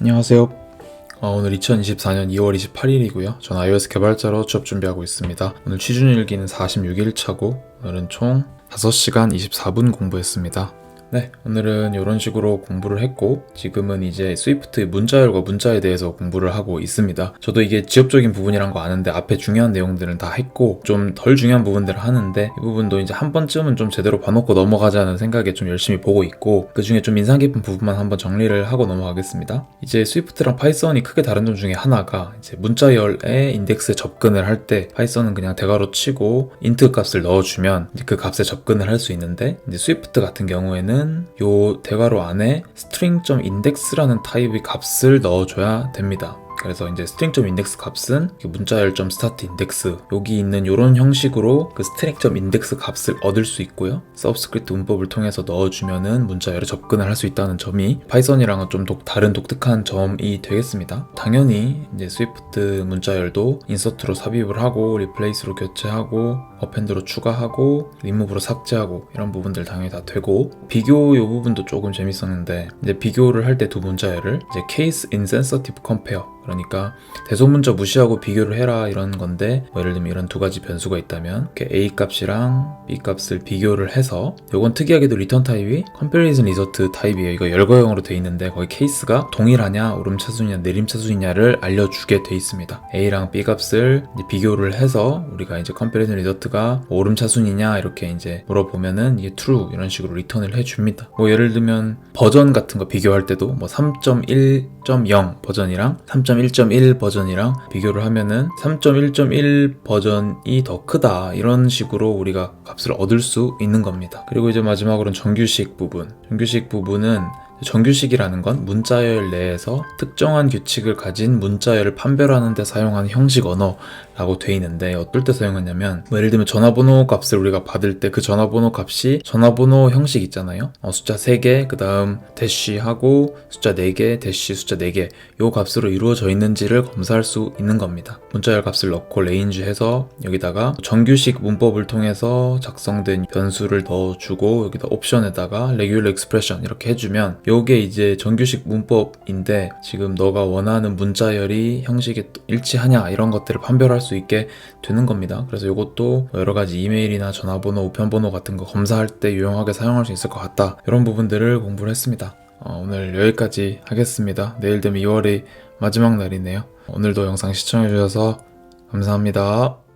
안녕하세요. 어, 오늘 2024년 2월 28일이고요. 전 iOS 개발자로 취업 준비하고 있습니다. 오늘 취준일기는 46일 차고 오늘은 총 5시간 24분 공부했습니다. 네, 오늘은 이런 식으로 공부를 했고 지금은 이제 스위프트 문자열과 문자에 대해서 공부를 하고 있습니다. 저도 이게 지엽적인 부분이란 거 아는데 앞에 중요한 내용들은 다 했고 좀 덜 중요한 부분들을 하는데 이 부분도 이제 한 번쯤은 좀 제대로 봐놓고 넘어가자는 생각에 좀 열심히 보고 있고 그 중에 좀 인상 깊은 부분만 한번 정리를 하고 넘어가겠습니다. 이제 스위프트랑 파이썬이 크게 다른 점 중에 하나가 이제 문자열의 인덱스에 접근을 할 때 파이썬은 그냥 대괄호 치고 인트 값을 넣어주면 그 값에 접근을 할 수 있는데 이제 스위프트 같은 경우에는 요 대괄호 안에 string.index라는 타입의 값을 넣어줘야 됩니다. 그래서 이제 string.index 값은 문자열.startIndex 여기 있는 이런 형식으로 그 string.index 값을 얻을 수 있고요. 서브스크립트 문법을 통해서 넣어주면은 문자열에 접근을 할 수 있다는 점이 파이썬이랑은 좀 독, 다른 독특한 점이 되겠습니다. 당연히 이제 스위프트 문자열도 인서트로 삽입을 하고 리플레이스로 교체하고 어펜드로 추가하고 리무브로 삭제하고 이런 부분들 당연히 다 되고 비교 이 부분도 조금 재밌었는데 이제 비교를 할 때 두 문자열을 이제 case insensitive compare 그러니까 대소문자 무시하고 비교를 해라 이런 건데 뭐 예를 들면 이런 두 가지 변수가 있다면 a 값이랑 b 값을 비교를 해서 요건 특이하게도 리턴 타입이 comparison result 타입이에요. 이거 열거형으로 돼 있는데 거기 케이스가 동일하냐 오름차순이냐 내림차순이냐를 알려주게 돼 있습니다. A랑 b 값을 비교를 해서 우리가 이제 comparison result가 오름차순이냐 이렇게 이제 물어보면은 이게 true 이런 식으로 리턴을 해줍니다. 뭐 예를 들면 버전 같은 거 비교할 때도 뭐 3.1.0 버전이랑 3.1.1 버전이랑 비교를 하면은 3.1.1 버전이 더 크다 이런 식으로 우리가 값을 얻을 수 있는 겁니다. 그리고 이제 마지막으로는 정규식 부분. 정규식 부분은 정규식이라는 건 문자열 내에서 특정한 규칙을 가진 문자열을 판별하는 데 사용하는 형식 언어라고 돼 있는데 어떨 때 사용하냐면 뭐 예를 들면 전화번호 값을 우리가 받을 때 그 전화번호 값이 전화번호 형식 있잖아요. 어, 숫자 3개 그 다음 대쉬하고 숫자 4개 대쉬 숫자 4개. 요 값으로 이루어져 있는지를 검사할 수 있는 겁니다. 문자열 값을 넣고 레인지 해서 여기다가 정규식 문법을 통해서 작성된 변수를 넣어주고 여기다 옵션에다가 regular expression 이렇게 해주면 요게 이제 정규식 문법인데 지금 너가 원하는 문자열이 형식에 일치하냐 이런 것들을 판별할 수 있게 되는 겁니다. 그래서 이것도 여러 가지 이메일이나 전화번호, 우편번호 같은 거 검사할 때 유용하게 사용할 수 있을 것 같다. 이런 부분들을 공부를 했습니다. 어, 오늘 여기까지 하겠습니다. 내일 되면 2월의 마지막 날이네요. 오늘도 영상 시청해주셔서 감사합니다.